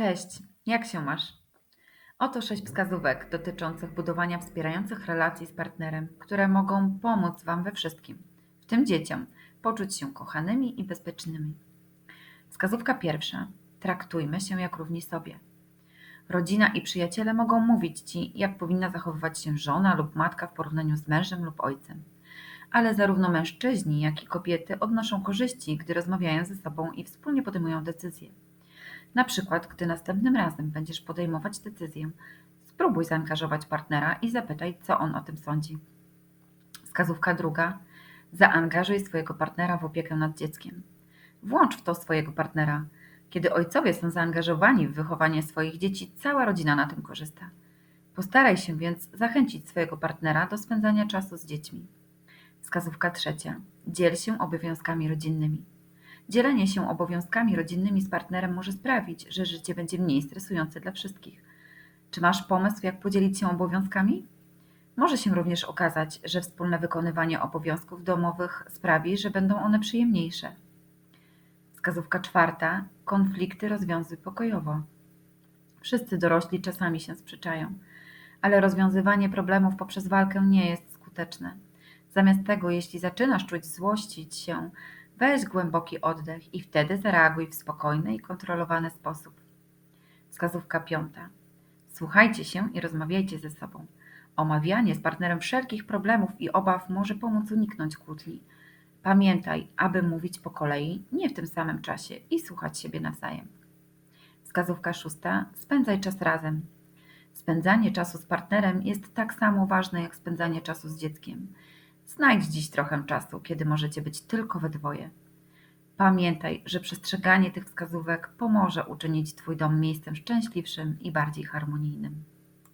Cześć, jak się masz? Oto sześć wskazówek dotyczących budowania wspierających relacji z partnerem, które mogą pomóc Wam we wszystkim, w tym dzieciom, poczuć się kochanymi i bezpiecznymi. Wskazówka pierwsza. Traktujmy się jak równi sobie. Rodzina i przyjaciele mogą mówić Ci, jak powinna zachowywać się żona lub matka w porównaniu z mężem lub ojcem. Ale zarówno mężczyźni, jak i kobiety odnoszą korzyści, gdy rozmawiają ze sobą i wspólnie podejmują decyzje. Na przykład, gdy następnym razem będziesz podejmować decyzję, spróbuj zaangażować partnera i zapytaj, co on o tym sądzi. Wskazówka druga. Zaangażuj swojego partnera w opiekę nad dzieckiem. Włącz w to swojego partnera. Kiedy ojcowie są zaangażowani w wychowanie swoich dzieci, cała rodzina na tym korzysta. Postaraj się więc zachęcić swojego partnera do spędzania czasu z dziećmi. Wskazówka trzecia. Dziel się obowiązkami rodzinnymi. Dzielenie się obowiązkami rodzinnymi z partnerem może sprawić, że życie będzie mniej stresujące dla wszystkich. Czy masz pomysł, jak podzielić się obowiązkami? Może się również okazać, że wspólne wykonywanie obowiązków domowych sprawi, że będą one przyjemniejsze. Wskazówka czwarta. Konflikty rozwiązuj pokojowo. Wszyscy dorośli czasami się sprzeczają, ale rozwiązywanie problemów poprzez walkę nie jest skuteczne. Zamiast tego, jeśli zaczynasz czuć złościć się, weź głęboki oddech i wtedy zareaguj w spokojny i kontrolowany sposób. Wskazówka piąta. Słuchajcie się i rozmawiajcie ze sobą. Omawianie z partnerem wszelkich problemów i obaw może pomóc uniknąć kłótni. Pamiętaj, aby mówić po kolei, nie w tym samym czasie i słuchać siebie nawzajem. Wskazówka szósta. Spędzaj czas razem. Spędzanie czasu z partnerem jest tak samo ważne jak spędzanie czasu z dzieckiem. Znajdź dziś trochę czasu, kiedy możecie być tylko we dwoje. Pamiętaj, że przestrzeganie tych wskazówek pomoże uczynić Twój dom miejscem szczęśliwszym i bardziej harmonijnym.